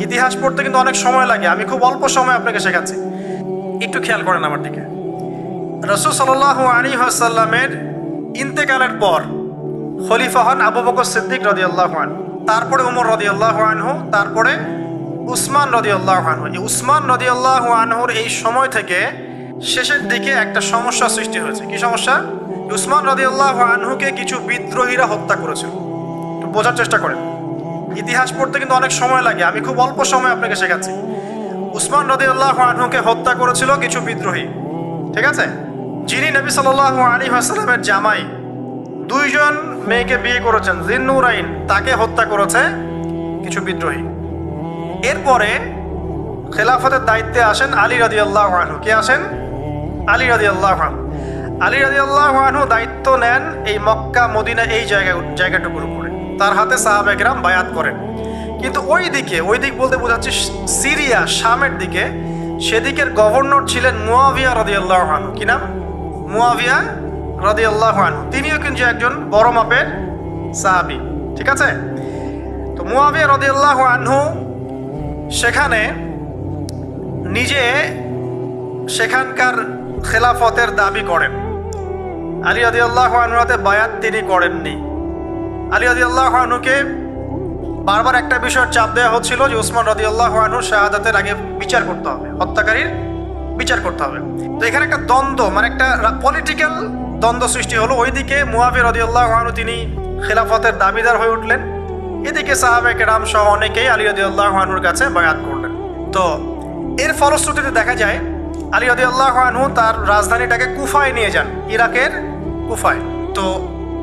ইতিহাস পড়তে কিন্তু অনেক সময় লাগে। আমি খুব অল্প সময় আপনাকে শেখাচ্ছি। একটু খেয়াল করেন আমার দিকে। রসুল সাল্লাহ আলী আসাল্লামের ইন্তেকালের পর খলিফা হন আবু বকর সিদ্দিক রদি আল্লাহ তারপরে উমর রদি আনহু, তারপরে উসমান রদি আনহু। এই উসমান রদি আনহুর এই সময় থেকে শেষের দিকে একটা সমস্যা সৃষ্টি হয়েছে। কি সমস্যা? উসমান রদি আল্লাহ আনহুকে কিছু বিদ্রোহীরা হত্যা করেছিল। বোঝার চেষ্টা করেন। ইতিহাস পড়তে কিন্তু অনেক সময় লাগে। আমি খুব অল্প সময় আপনাকে শেখাচ্ছি। উসমান রদি আল্লাহ আনহুকে হত্যা করেছিল কিছু বিদ্রোহী। ঠিক আছে? যিনি নবী সাল্লাহ আলী আসালামের জামাই, দুইজন মেয়েকে বিয়ে করেছেন, জিন্নুরাইন, তাকে হত্যা করেছে কিছু বিদ্রোহী। এরপরে খেলাফতের দায়িত্বে আসেন আলী রাদি আল্লাহ আনহু। কে আসেন? আলী রাদি আল্লাহ আনহু। আলী রাদি আল্লাহ আনহু দায়িত্ব নেন এই মক্কা, মদিনা, এই জায়গা জায়গাটুকুর উপরে। তার হাতে সাহাবেকরাম বায়াত করেন। কিন্তু ওই দিকে ওই দিক বলতে বোঝাচ্ছে সিরিয়া, শামের দিকে, সেদিকের গভর্নর ছিলেন মুয়াভিয়া রদি আনহু। কি নাম? মুয়াভিয়া রদি আনহু। তিনিও কিন্তু একজন বড় মাপের সাহাবি। ঠিক আছে? তো মুয়াবিয়া আল্লাহ আনহু সেখানে নিজে সেখানকার খেলাফতের দাবি করেন। আলী আদি আল্লাহ আনহাতে বায়াত তিনি করেননি। আলী আদি আল্লাহ আনহুকে বারবার একটা বিষয়ের চাপ দেওয়া হচ্ছিল যে উসমান রদি আল্লাহ আনহু শাহাদাতের আগে বিচার করতে হবে, হত্যাকারীর বিচার করতে হবে। তো এখানে একটা দ্বন্দ্ব মানে একটা পলিটিক্যাল দ্বন্দ্ব সৃষ্টি হলো। ওইদিকে মুয়াবির রদি আল্লাহ আনহু তিনি খেলাফতের দাবিদার হয়ে উঠলেন। এদিকে সাহাবে কেরাম সহ অনেকেই আলী রদি আল্লাহ আনহুর কাছে বায়াত করলেন। তো এর ফলশ্রুতিতে দেখা যায়, আলী রদি আল্লাহ আনহু তার রাজধানীটাকে কুফায় নিয়ে যান, ইরাকের কুফায়। তো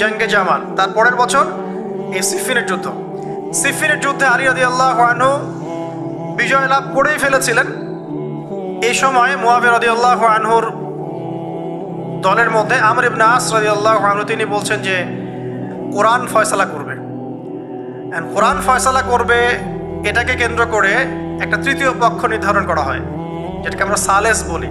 জঙ্গে জামান। তার পরের বছর এই সিফিনের যুদ্ধ। সিফিনের যুদ্ধে আলী আদি আল্লাহ আনহু বিজয় লাভ করেই ফেলেছিলেন। এই সময় মুয়াবির রদি আল্লাহ আনহুর দলের মধ্যে আমর ইবনে আস রদি আল্লাহ আনহু তিনি বলছেন যে, কোরআন ফয়সালা করবে। কোরআন ফয়সালা করবে এটাকে কেন্দ্র করে একটা তৃতীয় পক্ষ নির্ধারণ করা হয়, যেটাকে আমরা সালেস বলি।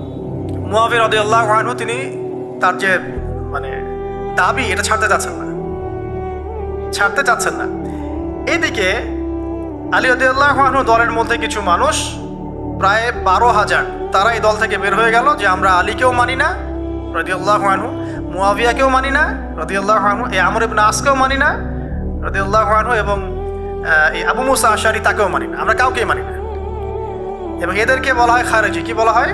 মুয়াবির রদি আল্লাহ আনহু তিনি তার যে মানে দাবি, এটা ছাড়তে চাচ্ছেন না। ছাড়তে চাচ্ছেন না। এদিকে আলী আদিউল্লাহ দলের মধ্যে কিছু মানুষ, প্রায় বারো হাজার, তারা এই দল থেকে বের হয়ে গেল যে আমরা আলীকেও মানি না রদিউল্লাহ আনহু মুয়াবিয়াকেও মানি না রদিউল্লাহ আনহু, এই আমর ইবনে আসকেও মানি না রদিউল্লাহ আনহু এবং এই আবু মুসা আশারি তাকেও মানি না। আমরা কাউকেই মানি না। এবং এদেরকে বলা হয় খারেজি। কি বলা হয়?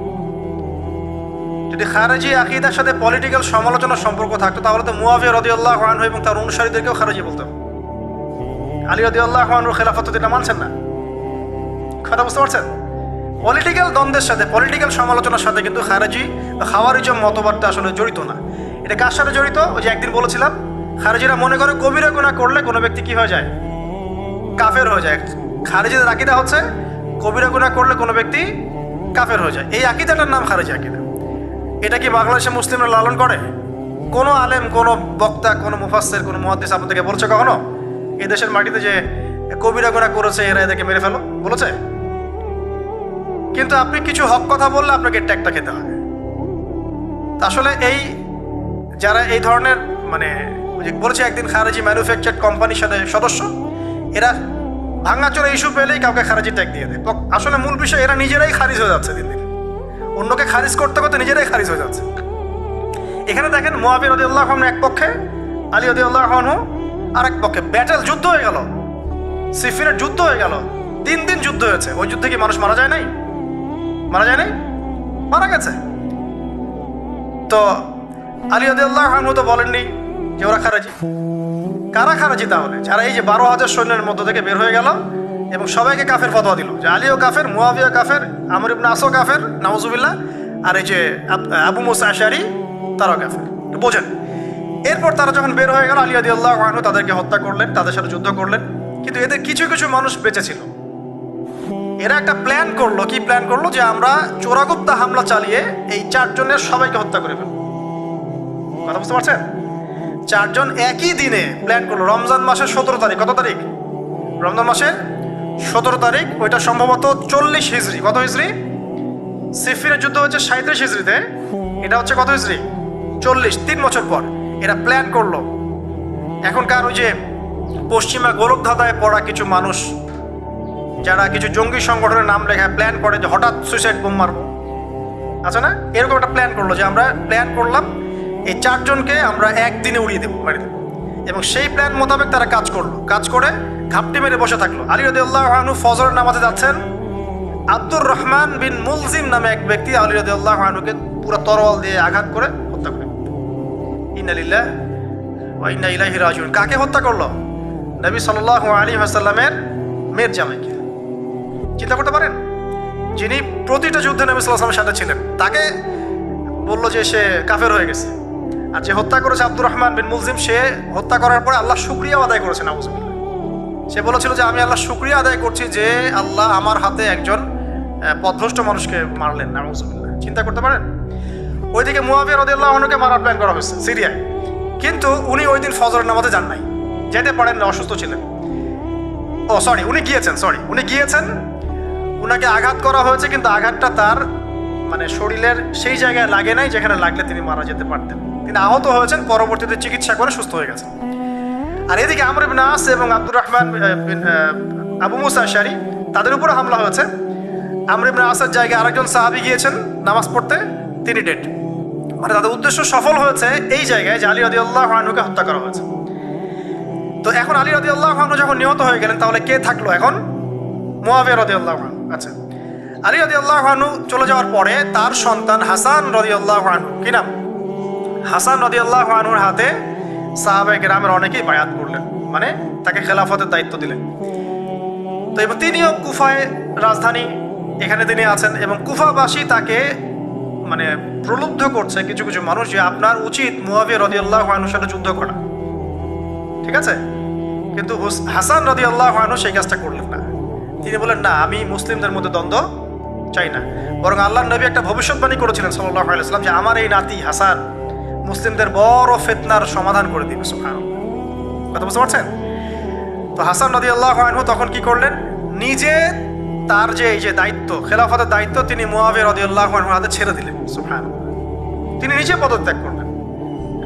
যদি খারাজি আকিদার সাথে পলিটিক্যাল সমালোচনার সম্পর্ক থাকতো, তাহলে তো মুয়াবিয়া রদি আল্লাহ এবং তার অনুসারীদেরকেও খারাজি বলতো। আলী রদি আল্লাহ খেলাফত এটা মানছেন না। কথা বুঝতে পারছেন? পলিটিক্যাল দ্বন্দ্বের সাথে পলিটিক্যাল সমালোচনার সাথে কিন্তু খারেজি বা খাওয়ারিজম মতবাদটা আসলে জড়িত না। এটা কার সাথে জড়িত? ওই যে একদিন বলেছিলাম, খারেজিরা মনে করে কবিরা গুণা করলে কোনো ব্যক্তি কি হয়ে যায়? কাফের হয়ে যায়। খারেজিদের আকিদা হচ্ছে কবিরা গুণা করলে কোনো ব্যক্তি কাফের হয়ে যায়। এই আকিদাটার নাম খারেজি আকিদা। এটা কি বাংলাদেশে মুসলিমরা লালন করে? কোনো আলেম, কোনো বক্তা, কোনো মুফাসের কোনো মহাদিস আপনাদেরকে বলছে কখনো? এই দেশের মাটিতে যে কবিরা গুণা করেছে, এরা এদেরকে মেরে ফেলো, বলেছে? কিন্তু আপনি কিছু হক কথা বললে আপনাকে ট্যাগটা খেতে হবে আসলে এই যারা এই ধরনের মানে বলছে একদিন খারেজি ম্যানুফ্যাকচার কোম্পানির সাথে সদস্য, এরা ভাঙাচোরা ইস্যু পেলেই কাউকে খারেজি ট্যাগ দিয়ে দেয়। আসলে মূল বিষয়, এরা নিজেরাই খারিজ হয়ে যাচ্ছে দিন দিন। অন্যকে খারিজ করতে করতে নিজেরাই খারিজ হয়ে যাচ্ছে। এখানে দেখেন মোয়াবি রদিউল্লাহ এক পক্ষে, আলী রদিউল্লাহ আর এক পক্ষে। ব্যাটেল যুদ্ধ হয়ে গেল। সিফিনের যুদ্ধ হয়ে গেল। তিন দিন যুদ্ধ হয়েছে। ওই যুদ্ধে কি মানুষ মারা যায় নাই? মারা যায় নাই? মারা গেছে। তো আলী আদিউল্লাহ খানু তো বলেননি যে ওরা খারাজি। কারা খারাজি তাহলে? যারা এই যে বারো হাজার সৈন্যের মধ্য থেকে বের হয়ে গেল এবং সবাইকে কাফের ফতোয়া দিল। যে আলীও কাফের মুয়াবিয়া কাফের, আমর ইবনে আসো কাফের, নাউজুবিল্লাহ, আর এই যে আবু মুসা আশারি, তারাও কাফের। বোঝেন। এরপর তারা যখন বের হয়ে গেল, আলী আদিউল্লাহ খানু তাদেরকে হত্যা করলেন, তাদের সাথে যুদ্ধ করলেন। কিন্তু এদের কিছু কিছু মানুষ বেঁচে ছিল। এরা একটা প্ল্যান করল। কি প্ল্যান করল? যে আমরা চোরাগুপ্তা হামলা চালিয়ে এই চারজনের সবাইকে হত্যা করে ফেলব। কথা বুঝতে পারছেন? চারজন একই দিনে প্ল্যান করল। রমজান মাসের সতেরো তারিখ। কত তারিখ? রমজান মাসের সতেরো তারিখ, ওইটা সম্ভবত চল্লিশ হিজড়ি কত হিজড়ি সিফিনের যুদ্ধ হচ্ছে সাঁত্রিশ হিজড়িতে এটা হচ্ছে কত হিজড়ি চল্লিশ, তিন বছর পর। এরা প্ল্যান করল। এখনকার ওই যে পশ্চিমা গোলকধাঁধায় পড়া কিছু মানুষ, যারা কিছু জঙ্গি সংগঠনের নাম লেখা প্ল্যান করে যে হঠাৎ সুইসাইড বোম মারবো। আছে না? এরকম একটা প্ল্যান করল যে আমরা প্ল্যান করলাম, এই চারজনকে আমরা একদিনে উড়িয়ে দেবো বাড়িতে এবং সেই প্ল্যান মোতাবেক তারা কাজ করল। কাজ করে ঘাপটি মেরে বসে থাকল। আলী রদিউল্লাহ আহনু ফজর নামাজে যাচ্ছেন। আব্দুর রহমান বিন মুলজিম নামে এক ব্যক্তি আলী রদিউল্লাহ আহনুকে পুরো তরোয়াল দিয়ে আঘাত করে হত্যা করে। ইন্নালিল্লাহ ওয়া ইন্না ইলাইহি রাজিউন। কাকে হত্যা করল? নবী সাল্লাল্লাহু আলাইহি ওয়াসাল্লামের মেয়ের জামাইকে। চিন্তা করতে পারেন? যিনি প্রতিটা যুদ্ধে নবী সাল্লাহ সাল্লামের সাথে ছিলেন, তাকে বলল যে সে কাফের হয়ে গেছে। আর যে হত্যা করেছে আব্দুর রহমান বিন মুলজিম, সে হত্যা করার পরে আল্লাহ শুক্রিয়া আদায় করেছে নাউজুবিল্লাহ। সে বলেছিল যে আমি আল্লাহ শুক্রিয়া আদায় করছি যে আল্লাহ আমার হাতে একজন পথভ্রষ্ট মানুষকে মারলেন, নাউজুবিল্লাহ। চিন্তা করতে পারেন? ওইদিকে মুয়াবিয়া রদিয়াল্লাহ আহনুকে মারার প্ল্যান করা হয়েছে, সিরিয়ায়। কিন্তু উনি ওই দিন ফজরের নামাতে যান নাই। যেতে পারেন না, অসুস্থ ছিলেন। ও সরি উনি গিয়েছেন সরি উনি গিয়েছেন। উনাকে আঘাত করা হয়েছে, কিন্তু আঘাতটা তার মানে শরীরের সেই জায়গায় লাগে নাই যেখানে লাগলে তিনি মারা যেতে পারতেন। তিনি আহত হয়েছেন, পরবর্তীতে চিকিৎসা করে সুস্থ হয়ে গেছেন। আর এদিকে আমর ইবনে আস এবং আব্দুর রহমান আবু মুসা শারি তাদের উপরে হামলা হয়েছে। আমর ইবনে আসের জায়গায় আরেকজন সাহাবি গিয়েছেন নামাজ পড়তে, তিনি ডেট মানে তাদের উদ্দেশ্য সফল হয়েছে এই জায়গায় যে আলী রদিউল্লাহ আনুকে হত্যা করা হয়েছে। তো এখন আলী রদিউল্লাহ আনু যখন নিহত হয়ে গেলেন, তাহলে কে থাকল এখন? মোয়াবিয়া রদিউল্লাহ আনু আচ্ছা। আলী রদিউল্লাহ আনু চলে যাওয়ার পরে তার সন্তান হাসান রদিউল্লাহ আনু কি নাম? হাসান রদিউল্লাহ আনুর হাতে সাহাবে গ্রামের অনেকেই বায়াত করলেন। মানে তাকে খেলাফতের দায়িত্ব দিলেন। তো এবং তিনিও কুফায় রাজধানী এখানে তিনি আছেন এবং কুফাবাসী তাকে মানে প্রলুব্ধ করছে কিছু কিছু মানুষ যে আপনার উচিত মুয়াবিয়া রদিউল্লাহ আনুর সাথে যুদ্ধ করা। ঠিক আছে? কিন্তু হাসান রদি আল্লাহ আনু সেই কাজটা করলেন না। তিনি বলেন না, আমি মুসলিমদের মধ্যে দ্বন্দ্ব চাই না। বরং আল্লাহ নবী একটা ভবিষ্যৎবাণী করেছিলেন সাল্লাহ আলাইসলাম যে আমার এই নাতি হাসান মুসলিমদের বড় ফেতনার সমাধান করে দিবে সুফান কথা বুঝতে পারছেন? তো হাসান নদী আল্লাহ আনহু তখন কি করলেন? নিজে তার যে এই যে দায়িত্ব, খেলাফতের দায়িত্ব তিনি মুয়াবিয়া রদি আল্লাহ আনহুর হাতে ছেড়ে দিলেন সুফান তিনি নিজে পদত্যাগ করলেন।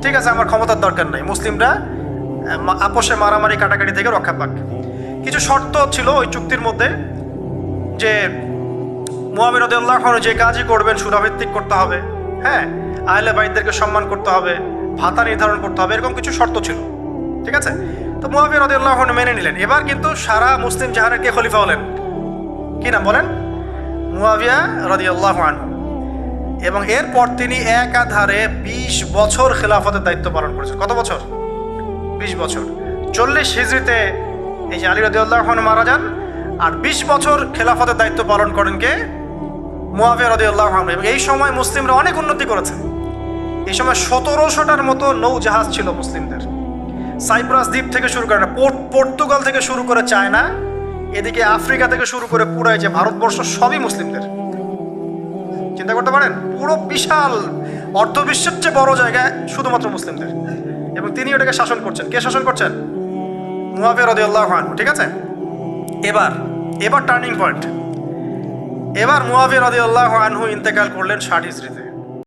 ঠিক আছে, আমার ক্ষমতার দরকার নাই। মুসলিমরা আপোষে মারামারি, কাটাকাটি থেকে রক্ষা পাক। কিছু শর্ত ছিল ওই চুক্তির মধ্যে যে মোহামের রদুল্লাহ যে কাজই করবেন, সুরাভিত্তিক করতে হবে। হ্যাঁ আহলে বাইদদেরকে সম্মান করতে হবে, ভাতা নির্ধারণ করতে হবে, এরকম কিছু শর্ত ছিল। ঠিক আছে? তো মোহাবিয়া রদুল্লাহ মেনে নিলেন। এবার কিন্তু সারা মুসলিম জাহানের কে খলিফা হলেন? কি নাম বলেন? মুয়াবিয়া রদিয়াল্লাহ আনহু। এবং এরপর তিনি একাধারে বিশ বছর খেলাফতের দায়িত্ব পালন করেছেন। কত বছর? বিশ বছর। চল্লিশ হিজড়িতে এই যে আলী রদিউল্লাহ মারা যান, আর বিশ বছর খেলাফতের দায়িত্ব পালন করেন কে? মুয়াবিয়া রদিউল্লাহ এবং এই সময় মুসলিমরা অনেক উন্নতি করেছে। এই সময় সতেরোশোটার মতো নৌ জাহাজ ছিল মুসলিমদের। সাইপ্রাস দ্বীপ থেকে শুরু করে, পোর্ট, পর্তুগাল থেকে শুরু করে চায়না, এদিকে আফ্রিকা থেকে শুরু করে পুরাই যে ভারতবর্ষ সবই মুসলিমদের। চিন্তা করতে পারেন, পুরো বিশাল, অর্ধবিশ্বের চেয়ে বড় জায়গায় শুধুমাত্র মুসলিমদের। এবং তিনি ওটাকে শাসন করছেন। কে শাসন করছেন? মুয়াবিয়া রদিউল্লাহ আনহু, ঠিক আছে? এবার এবার টার্নিং পয়েন্ট এবার মুয়াবিয়া রদিউল্লাহ আনহু ইন্তেকাল করলেন ষাট হিজড়িতে।